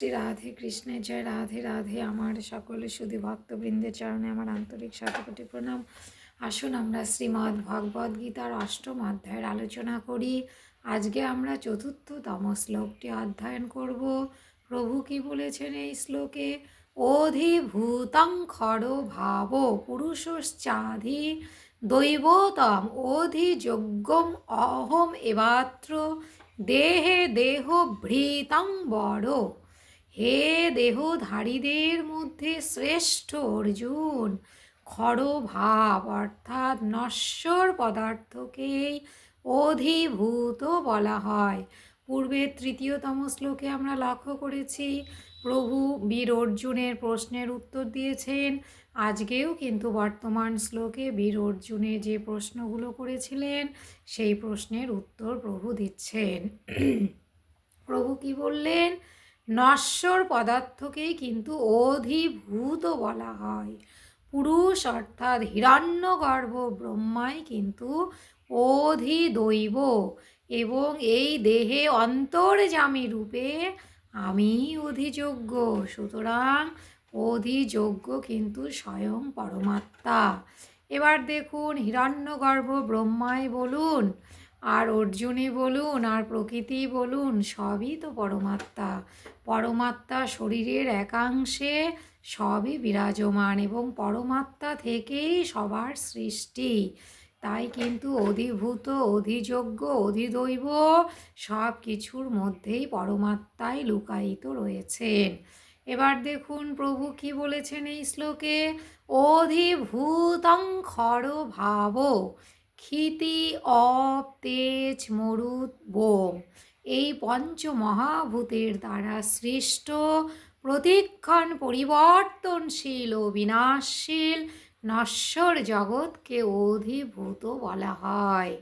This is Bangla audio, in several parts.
শ্রী রাধে কৃষ্ণের জয় রাধে রাধে। আমার সকলে শুধু ভক্তবৃন্দের চরণে আমার আন্তরিক শতকোটি প্রণাম। আসুন আমরা শ্রীমদ্ ভগবদ্ গীতার অষ্টম অধ্যায়ের আলোচনা করি। আজকে আমরা চতুর্থতম শ্লোকটি অধ্যয়ন করব। প্রভু কি বলেছেন এই শ্লোকে? অধিভূতং খর ভাব পুরুষশ্চাধি দৈবতম অধিযোগ্যম অহম এবাত্র দেহে দেহ ভৃতং বড় হে দেহধারীদের মধ্যে শ্রেষ্ঠ অর্জুন, খড়ভাব অর্থাৎ নশ্বর পদার্থকেই অধিভূত বলা হয়। পূর্বের তৃতীয়তম শ্লোকে আমরা লক্ষ্য করেছি, প্রভু বীর অর্জুনের প্রশ্নের উত্তর দিয়েছেন। আজকেও কিন্তু বর্তমান শ্লোকে বীর অর্জুনে যে প্রশ্নগুলো করেছিলেন, সেই প্রশ্নের উত্তর প্রভু দিচ্ছেন। প্রভু কি বললেন? নশ্বর পদার্থকেই কিন্তু অধিভূত বলা হয়। পুরুষ অর্থাৎ হিরণ্যগর্ভ ব্রহ্মাই কিন্তু অধিদৈব এবং এই দেহে অন্তর্জামী রূপে আমি অধিযোগ্য, সুতরাং অধিযোগ্য কিন্তু স্বয়ং পরমাত্মা। এবার দেখুন হিরণ্যগর্ভ ব্রহ্মাই বলুন আর অর্জুনে বলুন, আর প্রকৃতি বলুন, সবই তো পরমাত্মা। পরমাত্মা শরীরের একাংশে সবই বিরাজমান এবং পরমাত্মা থেকেই সবার সৃষ্টি। তাই কিন্তু অধিভূত, অধিযোগ্য, অধিদৈব সব কিছুর মধ্যেই পরমাত্মায় লুকায়িত রয়েছেন। এবার দেখুন, প্রভু কি বলেছেন এই শ্লোকে? অধিভূতং খর ভাব। ক্ষিতি অপ তেজ মরুদ বোম। এই পঞ্চ মহাভূতের দ্বারা সৃষ্ট প্রতিক্ষণ পরিবর্তনশীল ও বিনাশশীল নশ্বর জগৎকে অধিভূত বলা হয়।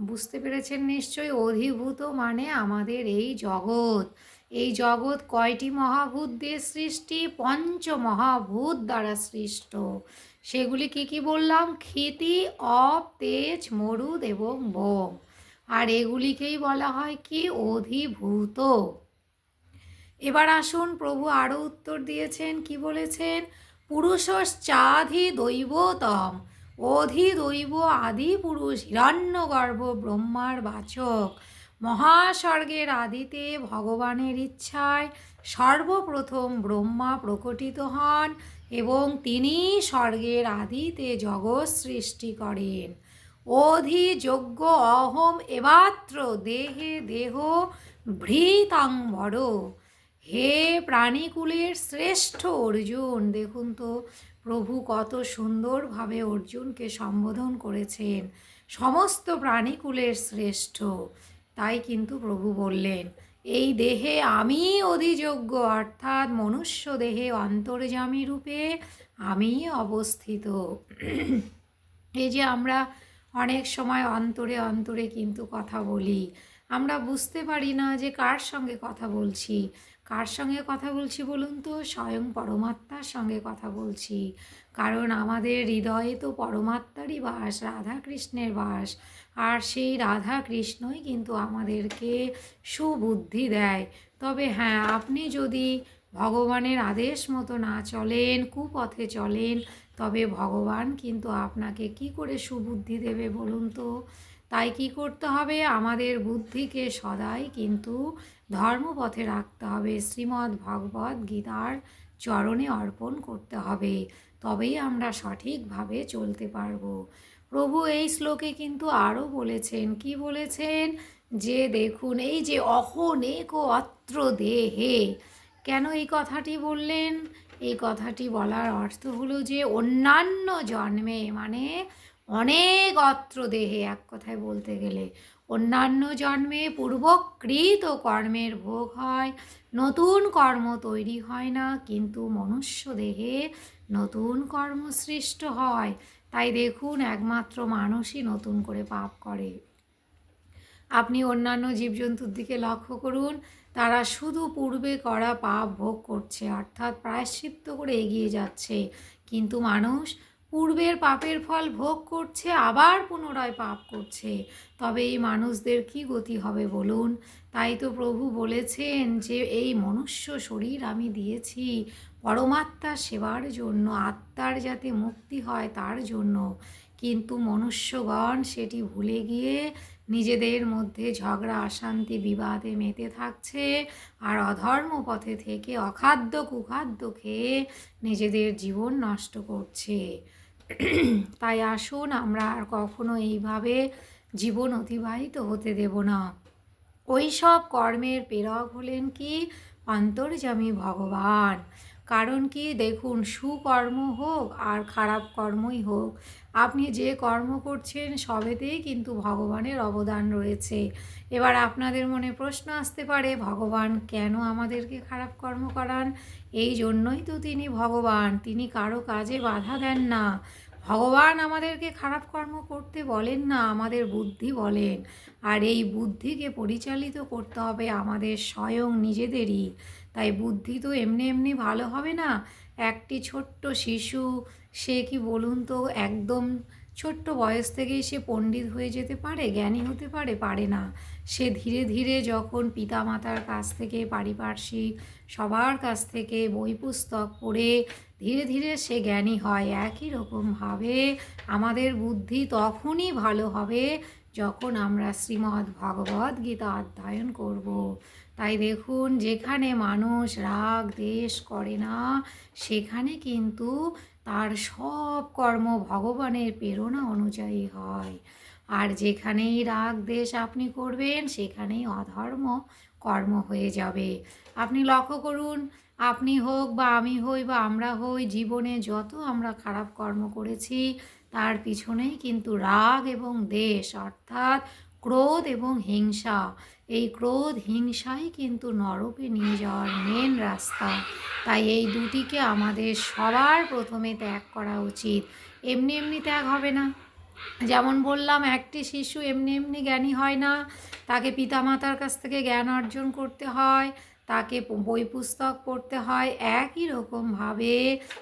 বুঝতে পেরেছেন নিশ্চয়ই? অধিভূত মানে আমাদের এই জগৎ। এই জগৎ কয়টি মহাভূত দিয়ে সৃষ্টি? পঞ্চ মহাভূত দ্বারা সৃষ্ট। সেগুলি কি কি বললাম? ক্ষিতি, অপ, তেজ, মরুদ এবং বোম। আর এগুলিকেই বলা হয় কি? অধিভূত। এবার আসুন, প্রভু আরও উত্তর দিয়েছেন, কি বলেছেন? পুরুষ পুরুষশ্চাধি দৈবতম, অধিদৈব আদি পুরুষ হিরণ্যগর্ভ ব্রহ্মার বাচক। মহাস্বর্গের আদিতে ভগবানের ইচ্ছায় সর্বপ্রথম ব্রহ্মা প্রকটিত হন এবং তিনি স্বর্গের আদিতে জগৎ সৃষ্টি করেন। অধিযোগ্য অহম এবাত্র দেহে দেহ ভৃতাং বড় হে প্রাণীকুলের শ্রেষ্ঠ অর্জুন, দেখুন তো, প্রভু কত সুন্দরভাবে অর্জুনকে সম্বোধন করেছেন। সমস্ত প্রাণীকুলের শ্রেষ্ঠ। তাই কিন্তু প্রভু বললেন এই দেহে আমি অধিযোগ্য, অর্থাৎ মনুষ্য দেহে অন্তর্জামী রূপে আমি অবস্থিত। এই যে আমরা অনেক সময় অন্তরে অন্তরে কিন্তু কথা বলি আমরা বুঝতে পারি না যে কার সঙ্গে কথা বলছি। কার সঙ্গে কথা বলছি বলুন তো? স্বয়ং পরমাত্মার সঙ্গে কথা বলছি। কারণ আমাদের হৃদয়ে তো পরমাত্মারই বাস রাধা কৃষ্ণের বাস। আর সেই রাধা কৃষ্ণই কিন্তু আমাদেরকে সুবুদ্ধি দেয়। তবে হ্যাঁ আপনি যদি ভগবানের আদেশ মতো না চলেন, কুপথে চলেন, তবে ভগবান কিন্তু আপনাকে কি করে সুবুদ্ধি দেবে বলুন তো? তাই কি করতে হবে? আমাদের বুদ্ধিকে সদাই কিন্তু ধর্মপথে রাখতে হবে। শ্রীমদ্ ভগবদ গীতার চরণে অর্পণ করতে হবে। তবেই আমরা সঠিকভাবে চলতে পারব। প্রভু এই শ্লোকে কিন্তু আরও বলেছেন, কি বলেছেন? যে দেখুন, এই যে অহনেক অত্র দেহে। কেন এই কথাটি বললেন? এই কথাটি বলার অর্থ হলো যে অন্যান্য জন্মে মানে অনেক অত্র দেহে এক কথায় বলতে গেলে। অন্যান্য জন্মে পূর্বকৃত কর্মের ভোগ হয়, নতুন কর্ম তৈরি হয় না, কিন্তু মনুষ্য দেহে নতুন কর্ম সৃষ্ট হয়। তাই দেখুন, একমাত্র মানুষই নতুন করে পাপ করে। আপনি অন্যান্য জীবজন্তুর দিকে লক্ষ্য করুন, তারা শুধু পূর্বে করা পাপ ভোগ করছে, অর্থাৎ প্রায়শ্চিত্ত করে এগিয়ে যাচ্ছে। কিন্তু মানুষ পূর্বের পাপের ফল ভোগ করছে, আবার পুনরায় পাপ করছে। তবে এই মানুষদের কি গতি হবে বলুন? তাই তো প্রভু বলেছেন যে, এই মনুষ্য শরীর আমি দিয়েছি পরমাত্মা সেবার জন্য, আত্মার যাতে মুক্তি হয় তার জন্য। কিন্তু মনুষ্যগণ সেটি ভুলে গিয়ে নিজেদের মধ্যে ঝগড়া, অশান্তি, বিবাদে মেতে থাকছে। আর অধর্ম পথে থেকে অখাদ্য কুখাদ্য খেয়ে নিজেদের জীবন নষ্ট করছে। তাই আসুন আমরা আর কখনো এইভাবে জীবন অতিবাহিত হতে দেব না। ওই সব কর্মের প্রেরক হলেন কি? অন্তর্যামী ভগবান। কারণ কি? দেখুন, সুকর্ম হোক আর খারাপ কর্মই হোক, আপনি যে কর্ম করছেন সবেতেই কিন্তু ভগবানের অবদান রয়েছে। এবার আপনাদের মনে প্রশ্ন আসতে পারে, ভগবান কেন আমাদেরকে খারাপ কর্ম করান? এই জন্যই তো তিনি ভগবান, তিনি কারও কাজে বাধা দেন না। ভগবান আমাদেরকে খারাপ কর্ম করতে বলেন না, আমাদের বুদ্ধি বলেন। আর এই বুদ্ধিকে পরিচালিত করতে হবে আমাদের স্বয়ং নিজেদেরই। তাই বুদ্ধি তো এমনি এমনি ভালো হবে না? একটি ছোট্ট শিশু, সে কি বলুন তো, একদম ছোট্ট বয়স থেকেই সে পণ্ডিত হয়ে যেতে পারে, জ্ঞানী হতে পারে পারে না। সে ধীরে ধীরে যখন পিতামাতার কাছ থেকে পারিপার্শ্বিক সবার কাছ থেকে বই পুস্তক পড়ে, ধীরে ধীরে সে জ্ঞানী হয়। একই রকমভাবে আমাদের বুদ্ধি তখনই ভালো হবে যখন আমরা শ্রীমদ্ ভগবদ গীতা অধ্যয়ন করব। তাই দেখুন, যেখানে মানুষ রাগ, দেশ করে না, সেখানে কিন্তু তার সব কর্ম ভগবানের প্রেরণা অনুযায়ী হয়। আর যেখানেই রাগ দেশ আপনি করবেন, সেখানেই অধর্ম কর্ম হয়ে যাবে। আপনি লক্ষ্য করুন, আপনি হোক বা আমি হই বা আমরা হই, জীবনে যত আমরা খারাপ কর্ম করেছি, তার পিছনেই কিন্তু রাগ এবং দেশ, অর্থাৎ ক্রোধ এবং হিংসা। এই ক্রোধ, হিংসাই কিন্তু নরকে নিয়ে যাওয়ার মেন রাস্তা। তাই এই দুটিকে আমাদের সবার প্রথমে ত্যাগ করা উচিত। এমনি এমনি ত্যাগ হবে না। যেমন বললাম, একটি শিশু এমনি এমনি জ্ঞানী হয় না। তাকে পিতামাতার কাছ থেকে জ্ঞান অর্জন করতে হয়। তাকে বই পুস্তক পড়তে হয় একই রকমভাবে।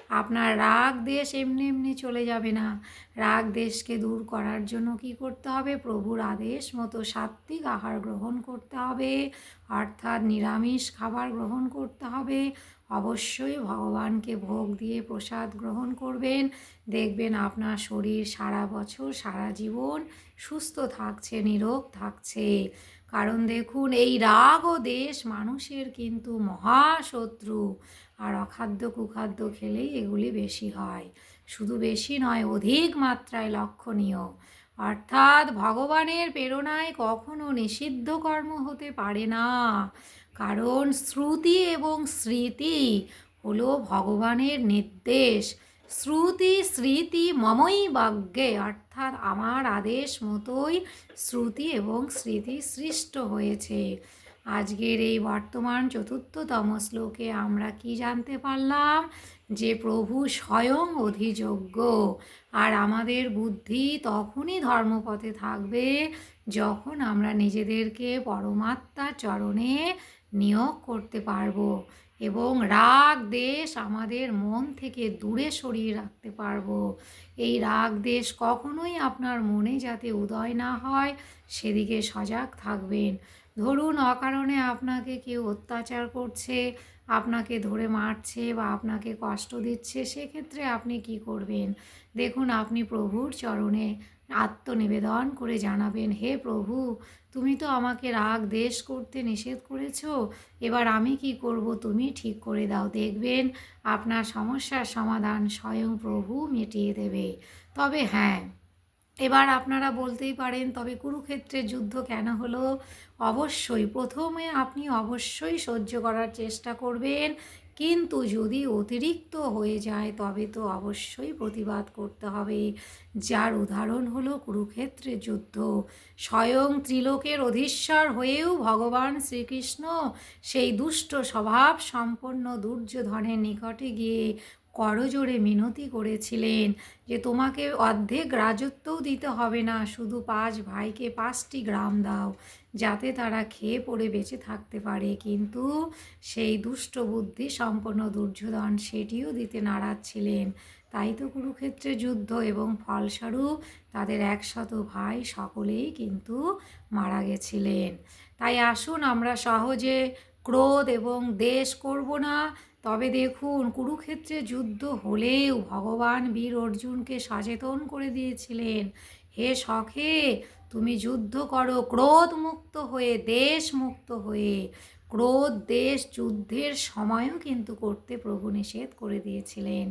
আপনার রাগ দেশ এমনি এমনি চলে যাবে না। রাগ দেশকে দূর করার জন্য কি করতে হবে? প্রভুর আদেশ মতো সাত্বিক আহার গ্রহণ করতে হবে। অর্থাৎ নিরামিষ খাবার গ্রহণ করতে হবে। অবশ্যই ভগবানকে ভোগ দিয়ে প্রসাদ গ্রহণ করবেন। দেখবেন আপনার শরীর সারা বছর, সারা জীবন সুস্থ থাকছে, নিরোগ থাকছে। কারণ দেখুন, এই রাগ ও দেশ মানুষের কিন্তু মহাশত্রু। আর অখাদ্য কুখাদ্য খেলেই এগুলি বেশি হয়। শুধু বেশি নয়, অধিক মাত্রায় লক্ষণীয়। অর্থাৎ ভগবানের প্রেরণায় কখনো নিষিদ্ধ কর্ম হতে পারে না। কারণ শ্রুতি এবং স্মৃতি হলো ভগবানের নির্দেশ। শ্রুতি স্মৃতি মমই বাগ্যে, অর্থাৎ আমার আদেশ মতোই শ্রুতি এবং স্মৃতি সৃষ্ট হয়েছে। আজকের এই বর্তমান চতুর্থতম শ্লোকে আমরা কি জানতে পারলাম? যে প্রভু স্বয়ং অধিযোগ্য, আর আমাদের বুদ্ধি তখনই ধর্মপথে থাকবে যখন আমরা নিজেদেরকে পরমাত্মার চরণে নিয়োগ করতে পারব। এবং রাগ দেশ আমাদের মন থেকে দূরে সরিয়ে রাখতে পারব। এই রাগ দেশ কখনোই আপনার মনে যাতে উদয় না হয়, সেদিকে সজাগ থাকবেন। ধরুন অকারণে আপনাকে কেউ অত্যাচার করছে, আপনাকে ধরে মারছে বা আপনাকে কষ্ট দিচ্ছে, সেক্ষেত্রে আপনি কি করবেন? দেখুন, আপনি প্রভুর চরণে আত্মনিবেদন করে জানাবেন, হে প্রভু, তুমি তো আমাকে রাগ, দেশ করতে নিষেধ করেছ, এবার আমি কি করব? তুমি ঠিক করে দাও। দেখবেন আপনার সমস্যার সমাধান স্বয়ং প্রভু মিটিয়ে দেবে। তবে হ্যাঁ এবার আপনারা বলতেই পারেন, তবে কুরুক্ষেত্রের যুদ্ধ কেন হলো? অবশ্যই, প্রথমে আপনি অবশ্যই সহ্য করার চেষ্টা করবেন। কিন্তু যদি অতিরিক্ত হয়ে যায়, তবে তো অবশ্যই প্রতিবাদ করতে হবে। যার উদাহরণ হলো কুরুক্ষেত্রের যুদ্ধ। স্বয়ং ত্রিলোকের অধীশ্বর হয়েও ভগবান শ্রীকৃষ্ণ সেই দুষ্ট স্বভাব সম্পন্ন দুর্যোধনের নিকটে গিয়ে করজোড়ে মিনতি করেছিলেন যে তোমাকে অর্ধেক রাজত্বও দিতে হবে না, শুধু পাঁচ ভাইকে পাঁচটি গ্রাম দাও, যাতে তারা খেয়ে পড়ে বেঁচে থাকতে পারে। কিন্তু সেই দুষ্ট বুদ্ধি সম্পন্ন দুর্যোধন সেটিও দিতে নারাজ ছিলেন। তাই তো কুরুক্ষেত্রে যুদ্ধ এবং ফলস্বরূপ তাদের একশত ভাই সকলেই কিন্তু মারা গেছিলেন। তাই আসুন আমরা সহজে ক্রোধ এবং দেশ করব না তবে দেখুন কুরুক্ষেত্রে যুদ্ধ হলেও ভগবান বীর অর্জুনকে সচেতন করে দিয়েছিলেন। হে সখে, তুমি যুদ্ধ করো, ক্রোধ মুক্ত হয়ে, দেশ মুক্ত হয়ে। ক্রোধ, দেশ, যুদ্ধের সময়ও কিন্তু করতে প্রভু নিষেধ করে দিয়েছিলেন।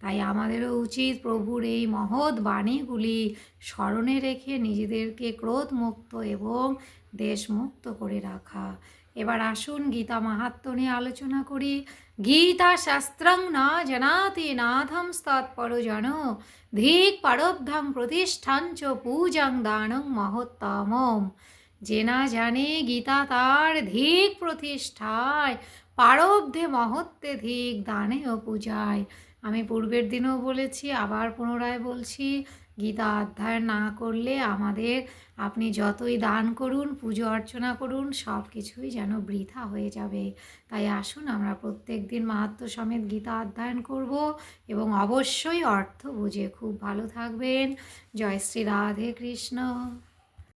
তাই আমাদেরও উচিত প্রভুর এই মহৎ বাণীগুলি স্মরণে রেখে নিজেদেরকে ক্রোধ মুক্ত এবং দেশমুক্ত করে রাখা। এবার আসুন গীতা মাহাত্ম নিয়ে আলোচনা করি। গীতা শাস্ত্রং না জানাতি নাথম স্তৎপর জন ধিক পারব্ধাং প্রতিষ্ঠাঞ্চ পূজাং দানং মহত্তমম। যে না জানে গীতা তার ধিক প্রতিষ্ঠায়, পারব্ধে মহত্বে ধিক দানে ও পূজায়। আমি পূর্বের দিনেও বলেছি, আবার পুনরায় বলছি গীতা অধ্যায়ন না করলে আমাদের আপনি যতই দান করুন, পুজো অর্চনা করুন, সব কিছুই যেন বৃথা হয়ে যাবে। তাই আসুন, আমরা প্রত্যেক দিন মাহাত্ম সমেত গীতা অধ্যয়ন করব এবং অবশ্যই অর্থ বুঝে খুব ভালো থাকবেন। জয় শ্রী রাধে কৃষ্ণ।